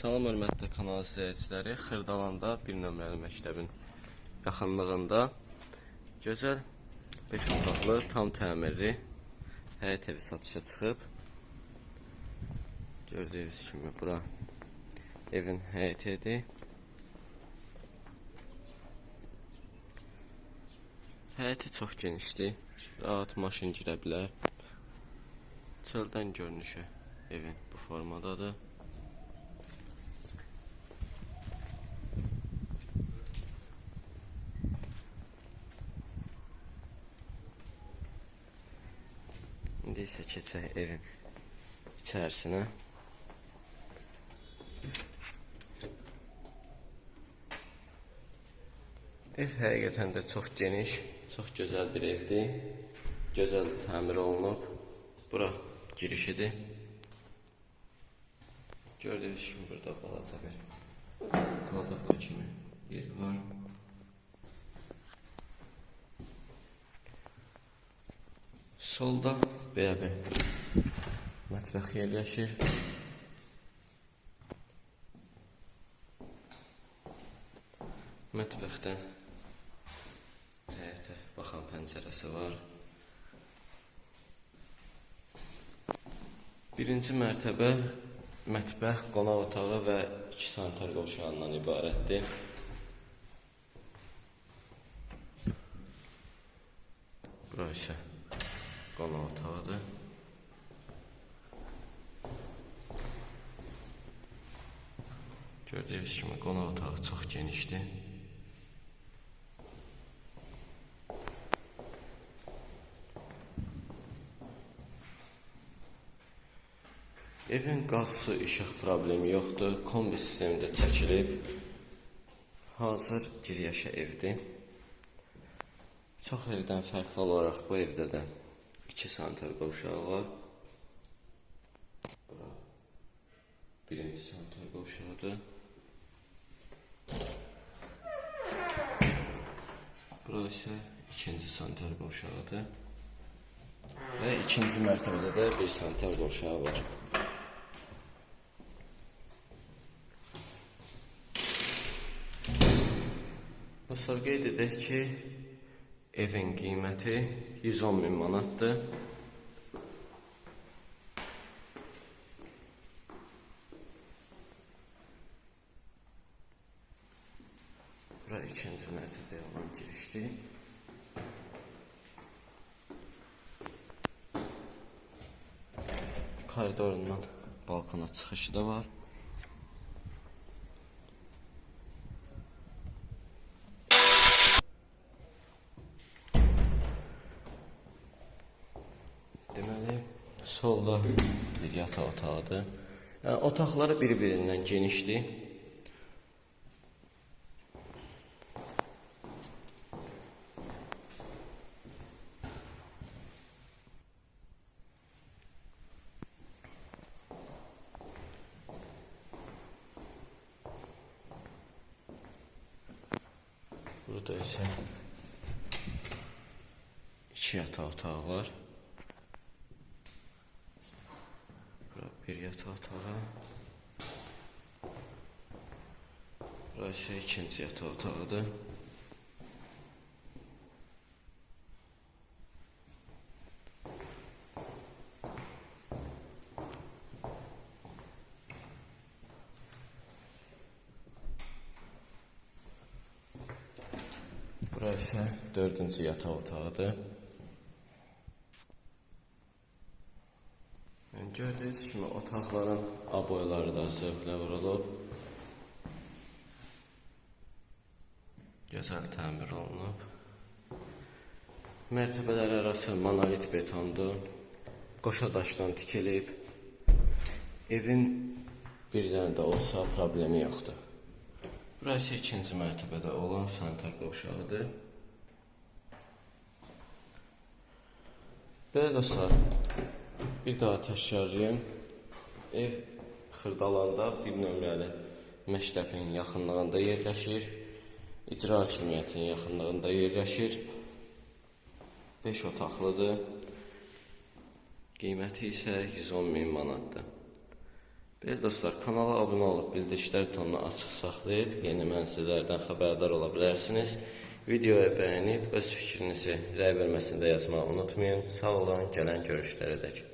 Salam hörmətli kanal izləyiciləri. Xırdalanda bir nömrəli məktəbin yaxınlığında gözəl 5 otaqlı, tam təmirli həyət evi satışa çıxıb. Gördüyünüz kimi bura evin həyətidir. Həyəti çox genişdir. Rahat maşın girə bilər. Çöldən görünüşü evin bu formadadır. İsə keçək evin içərisinə. Ev həqiqətən də çox geniş, çox gözəl bir evdir. Gözəl təmir olunub. Bura girişidir. Gördüyünüz kimi burada balaca bir kladovka kimi yer var. Solda belə bir mətbəx yerləşir. Mətbəxdən həyətə baxan pəncərəsi var. Birinci mərtəbə mətbəx, qonaq otağı və iki sanitar qovşağından ibarətdir. Bura otağıdır. Gördüyünüz kimi qonaq otağı çox genişdir. Evin qaz, su, işıq problemi yoxdur. Kombi sistemi də çəkilib. Hazır giryaşa evdir. Çox evdən fərqli olaraq bu evdə də 2 sanitar qovşağı var. Birinci sanitar qovşağıdır. Bura isə ikinci sanitar qovşağıdır. Və ikinci mərtəbədə də bir sanitar qovşağı var. Dostlar qeyd edək ki, evin qiyməti 110 min manatdır. Bura ikinci mərtəbəyə olan girişdir. Koridorundan balkona çıxışı da var. Deməli, solda bir yataq otağıdır. Yəni otaqları bir-birindən genişdir. Burada isə iki yataq otağı var. Bura bir yataq otağı. Bura isə ikinci yataq otağıdır. Bura isə dördüncü yataq otağıdır. Yəni gördüyünüz kimi otaqların aboyları da zövqlə vurulub. Gözəl təmir olunub. Mərtəbələr arası monolit betondur. Qoşa daşdan tikilib. Evin bir dənə də olsa problemi yoxdur. Burası ikinci mərtəbədə olan sanitar qovşağıdır. Belə dostlar, bir daha təkrarlayım. Ev Xırdalanda bir nömrəli məktəbin yaxınlığında yerləşir. İcra hakimiyyətinin yaxınlığında yerləşir. 5 otaqlıdır. Qiyməti isə 110 min manatdır. Belə dostlar, kanala abunə olub bildirişlər tonunu açıq saxlayıb yeni mənzillərdən xəbərdar ola bilərsiniz. Videoyu bəyənib öz fikrinizi rəy bölməsində yazmağı unutmayın. Sağ olun, gələn görüşlərə dək.